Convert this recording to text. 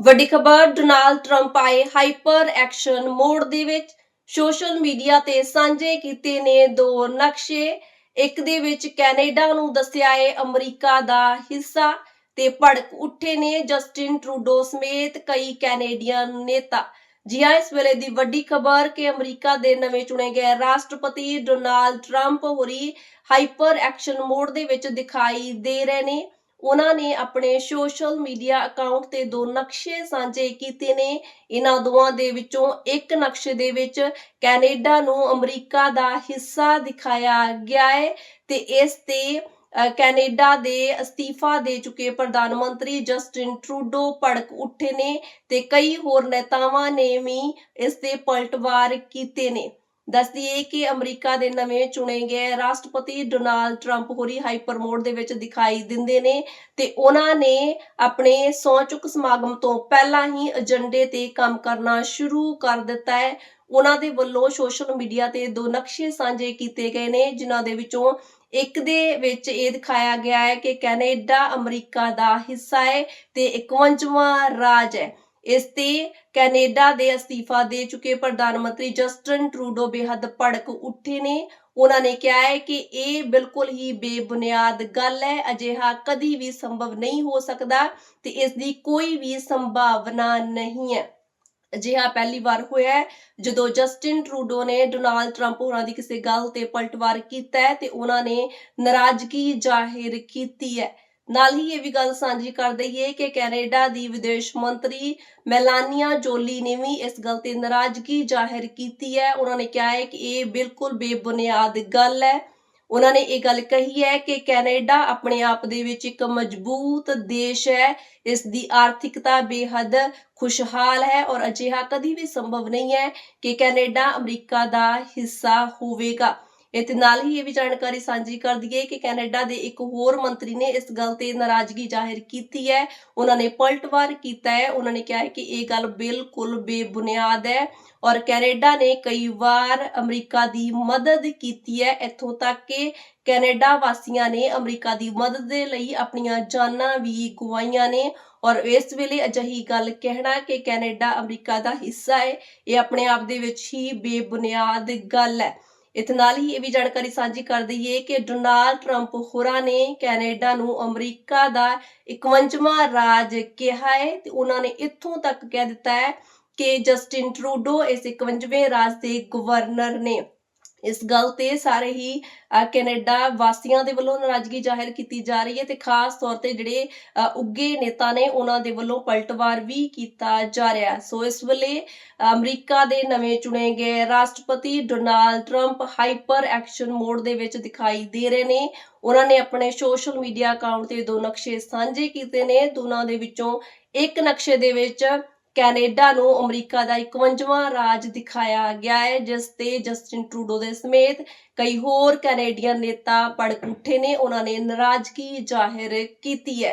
ਵੱਡੀ ਖਬਰ, Donald Trump ਆਏ ਹਾਈਪਰ ਐਕਸ਼ਨ ਮੋਡ ਦੇ ਵਿੱਚ। ਸੋਸ਼ਲ ਮੀਡੀਆ ਤੇ ਸਾਂਝੇ ਕੀਤੇ ਨੇ ਦੋ ਨਕਸ਼ੇ। ਇੱਕ ਦੇ ਵਿੱਚ ਕੈਨੇਡਾ ਨੂੰ ਦੱਸਿਆ ਏ ਅਮਰੀਕਾ ਦਾ ਹਿੱਸਾ ਤੇ ਭੜਕ ਉੱਠੇ ਨੇ ਜਸਟਿਨ ਟਰੂਡੋ ਸਮੇਤ ਕਈ ਕੈਨੇਡੀਅਨ ਨੇਤਾ। ਜੀ ਹਾਂ, ਇਸ ਵੇਲੇ ਦੀ ਵੱਡੀ ਖਬਰ ਕਿ ਅਮਰੀਕਾ ਦੇ ਨਵੇਂ ਚੁਣੇ ਗਏ ਰਾਸ਼ਟਰਪਤੀ ਡੋਨਾਲਡ ਟਰੰਪ ਹੋਰੀ ਹਾਈਪਰ ਐਕਸ਼ਨ ਮੋਡ ਦੇ ਵਿੱਚ ਦਿਖਾਈ ਦੇ ਰਹੇ ਨੇ। ਉਹਨਾਂ ਨੇ ਆਪਣੇ ਸੋਸ਼ਲ ਮੀਡੀਆ ਅਕਾਊਂਟ ਤੇ ਦੋ ਨਕਸ਼ੇ ਸਾਂਝੇ ਕੀਤੇ ਨੇ। ਇਹਨਾਂ ਦੋਵਾਂ ਦੇ ਵਿੱਚੋਂ ਇੱਕ ਨਕਸ਼ੇ ਦੇ ਵਿੱਚ ਕੈਨੇਡਾ ਨੂੰ ਅਮਰੀਕਾ ਦਾ ਹਿੱਸਾ ਦਿਖਾਇਆ ਗਿਆ ਹੈ ਤੇ ਇਸ ਤੇ ਕੈਨੇਡਾ ਦੇ ਅਸਤੀਫਾ ਦੇ ਚੁੱਕੇ ਪ੍ਰਧਾਨ ਮੰਤਰੀ ਜਸਟਿਨ ਟਰੂਡੋ ਭੜਕ ਉੱਠੇ ਨੇ ਤੇ ਕਈ ਹੋਰ ਨੇਤਾਵਾਂ ਨੇ ਵੀ ਇਸ ਤੇ ਪਲਟਵਾਰ ਕੀਤੇ ਨੇ। ਦੱਸਦੀ ਹੈ ਕਿ ਅਮਰੀਕਾ ਦੇ ਨਵੇਂ ਚੁਣੇ ਗਏ ਰਾਸ਼ਟਰਪਤੀ ਡੋਨਾਲਡ ਟਰੰਪ ਹੋਰੀ ਹਾਈਪਰ ਮੋਡ ਦੇ ਵਿੱਚ ਦਿਖਾਈ ਦਿੰਦੇ ਨੇ ਤੇ ਉਹਨਾਂ ਨੇ ਆਪਣੇ ਸਹੁੰ ਚੁੱਕ ਸਮਾਗਮ ਤੋਂ ਪਹਿਲਾਂ ਹੀ ਏਜੰਡੇ ਤੇ ਕੰਮ ਕਰਨਾ ਸ਼ੁਰੂ ਕਰ ਦਿੱਤਾ ਹੈ। ਉਹਨਾਂ ਦੇ ਵੱਲੋਂ ਸੋਸ਼ਲ ਮੀਡੀਆ ਤੇ ਦੋ ਨਕਸ਼ੇ ਸਾਂਝੇ ਕੀਤੇ ਗਏ ਨੇ, ਜਿਨ੍ਹਾਂ ਦੇ ਵਿੱਚੋਂ ਇੱਕ ਦੇ ਵਿੱਚ ਇਹ ਦਿਖਾਇਆ ਗਿਆ ਹੈ ਕਿ ਕੈਨੇਡਾ ਅਮਰੀਕਾ ਦਾ ਹਿੱਸਾ ਹੈ ਤੇ 51ਵਾਂ ਰਾਜ ਹੈ। ਇਸ ਤੇ ਕੈਨੇਡਾ ਦੇ ਅਸਤੀਫਾ ਦੇ ਚੁੱਕੇ ਪ੍ਰਧਾਨ ਮੰਤਰੀ ਜਸਟਿਨ ਟਰੂਡੋ ਬੇਹੱਦ ਭੜਕ ਉੱਠੇ ਨੇ। ਉਹਨਾਂ ਨੇ ਕਿਹਾ ਹੈ ਕਿ ਇਹ ਬਿਲਕੁਲ ਹੀ ਬੇਬੁਨਿਆਦ ਗੱਲ ਹੈ, ਅਜਿਹਾ ਕਦੀ ਵੀ ਸੰਭਵ ਨਹੀਂ ਹੋ ਸਕਦਾ ਤੇ ਇਸ ਦੀ ਕੋਈ ਵੀ ਸੰਭਾਵਨਾ ਨਹੀਂ ਹੈ। ਅਜਿਹਾ ਪਹਿਲੀ ਵਾਰ ਹੋਇਆ ਹੈ, ਜਦੋਂ ਜਸਟਿਨ ਟਰੂਡੋ ਨੇ ਡੋਨਾਲਡ ਟਰੰਪ ਹੋਰਾਂ ਦੀ ਕਿਸੇ ਗੱਲ ਤੇ ਪਲਟਵਾਰ ਕੀਤਾ ਹੈ ਤੇ ਉਹਨਾਂ ਨੇ ਨਾਰਾਜ਼ਗੀ ਜ਼ਾਹਿਰ ਕੀਤੀ ਹੈ। ਨਾਲ ਹੀ ਇਹ ਵੀ ਗੱਲ ਸਾਂਝੀ ਕਰ ਦਈਏ ਕਿ ਕੈਨੇਡਾ ਦੀ ਵਿਦੇਸ਼ ਮੰਤਰੀ ਮੈਲਾਨੀਆ ਜੋਲੀ ਨੇ ਵੀ ਇਸ ਗੱਲ ਤੇ ਨਾਰਾਜ਼ਗੀ ਜ਼ਾਹਿਰ ਕੀਤੀ ਹੈ। ਉਹਨਾਂ ਨੇ ਕਿਹਾ ਹੈ ਕਿ ਇਹ ਬਿਲਕੁਲ ਬੇਬੁਨਿਆਦ ਗੱਲ ਹੈ। ਉਹਨਾਂ ਨੇ ਇਹ ਗੱਲ ਕਹੀ ਹੈ ਕਿ ਕੈਨੇਡਾ ਆਪਣੇ ਆਪ ਦੇ ਵਿੱਚ ਇੱਕ ਮਜ਼ਬੂਤ ਦੇਸ਼ ਹੈ। ਇਸ ਦੀ ਆਰਥਿਕਤਾ ਬੇਹੱਦ ਖੁਸ਼ਹਾਲ ਹੈ ਔਰ ਅਜਿਹਾ ਕਦੀ ਵੀ ਸੰਭਵ ਨਹੀਂ ਹੈ ਕਿ ਕੈਨੇਡਾ ਅਮਰੀਕਾ ਦਾ ਹਿੱਸਾ ਹੋਵੇਗਾ। ਇਹਦੇ ਨਾਲ ਹੀ ਇਹ ਵੀ ਜਾਣਕਾਰੀ ਸਾਂਝੀ ਕਰ ਦਈਏ ਕਿ ਕੈਨੇਡਾ ਦੇ ਇੱਕ ਹੋਰ ਮੰਤਰੀ ਨੇ ਇਸ ਗੱਲ ਤੇ ਨਾਰਾਜ਼ਗੀ ਜ਼ਾਹਿਰ ਕੀਤੀ ਹੈ। ਉਹਨਾਂ ਨੇ ਪਲਟਵਾਰ ਕੀਤਾ ਹੈ। ਉਹਨਾਂ ਨੇ ਕਿਹਾ ਹੈ ਕਿ ਇਹ ਗੱਲ ਬਿਲਕੁਲ ਬੇਬੁਨਿਆਦ ਹੈ ਔਰ ਕੈਨੇਡਾ ਨੇ ਕਈ ਵਾਰ ਅਮਰੀਕਾ ਦੀ ਮਦਦ ਕੀਤੀ ਹੈ। ਇੱਥੋਂ ਤੱਕ ਕਿ ਕੈਨੇਡਾ ਵਾਸੀਆਂ ਨੇ ਅਮਰੀਕਾ ਦੀ ਮਦਦ ਦੇ ਲਈ ਆਪਣੀਆਂ ਜਾਨਾਂ ਵੀ ਗਵਾਈਆਂ ਨੇ ਔਰ ਇਸ ਵੇਲੇ ਅਜਿਹੀ ਗੱਲ ਕਹਿਣਾ ਕਿ ਕੈਨੇਡਾ ਅਮਰੀਕਾ ਦਾ ਹਿੱਸਾ ਹੈ। ਇਹ ਆਪਣੇ ਆਪ ਦੇ ਵਿੱਚ ਹੀ ਬੇਬੁਨਿਆਦ ਗੱਲ ਹੈ। ਇਸ ਨਾਲ ਹੀ ਇਹ ਵੀ ਜਾਣਕਾਰੀ ਸਾਂਝੀ ਕਰ ਦਈਏ ਕਿ ਡੋਨਾਲਡ ਟਰੰਪ ਹੋਰਾਂ ਨੇ ਕੈਨੇਡਾ ਨੂੰ ਅਮਰੀਕਾ ਦਾ 51ਵਾਂ ਰਾਜ ਕਿਹਾ ਹੈ ਤੇ ਉਹਨਾਂ ਨੇ ਇੱਥੋਂ ਤੱਕ ਕਹਿ ਦਿੱਤਾ ਹੈ ਕਿ ਜਸਟਿਨ ਟਰੂਡੋ ਇਸ 51ਵੇਂ ਰਾਜ ਦੇ ਗਵਰਨਰ ਨੇ। ਇਸ ਗੱਲ ਤੇ ਸਾਰੇ ਹੀ ਕੈਨੇਡਾ ਵਾਸੀਆਂ ਦੇ ਵੱਲੋਂ ਨਾਰਾਜ਼ਗੀ ਜ਼ਾਹਿਰ ਕੀਤੀ ਜਾ ਰਹੀ ਹੈ ਤੇ ਖਾਸ ਤੌਰ ਤੇ ਜਿਹੜੇ ਉੱਗੇ ਨੇਤਾ ਨੇ ਉਹਨਾਂ ਦੇ ਵੱਲੋਂ ਪਲਟਵਾਰ ਵੀ ਕੀਤਾ ਜਾ ਰਿਹਾ। ਸੋ ਇਸ ਵੇਲੇ ਅਮਰੀਕਾ ਦੇ ਨਵੇਂ ਚੁਣੇ ਗਏ ਰਾਸ਼ਟਰਪਤੀ Donald Trump hyper action mode ਦੇ ਵਿੱਚ ਦਿਖਾਈ ਦੇ ਰਹੇ ਨੇ। ਉਹਨਾਂ ਨੇ ਆਪਣੇ ਸੋਸ਼ਲ ਮੀਡੀਆ ਅਕਾਊਂਟ ਤੇ ਦੋ ਨਕਸ਼ੇ ਸਾਂਝੇ ਕੀਤੇ ਨੇ। ਦੋਨਾਂ ਦੇ ਵਿੱਚੋਂ ਇੱਕ ਨਕਸ਼ੇ ਦੇ ਵਿੱਚ ਕੈਨੇਡਾ ਨੂੰ ਅਮਰੀਕਾ ਦਾ 51ਵਾਂ ਰਾਜ ਦਿਖਾਇਆ ਗਿਆ ਹੈ, ਜਿਸ ਤੇ ਜਸਟਿਨ ਟਰੂਡੋ ਦੇ ਸਮੇਤ ਕਈ ਹੋਰ ਕੈਨੇਡੀਅਨ ਨੇਤਾ ਪੜਕ ਉੱਠੇ ਨੇ, ਉਹਨਾਂ ਨੇ ਨਾਰਾਜ਼ਗੀ ਜ਼ਾਹਿਰ ਕੀਤੀ ਹੈ।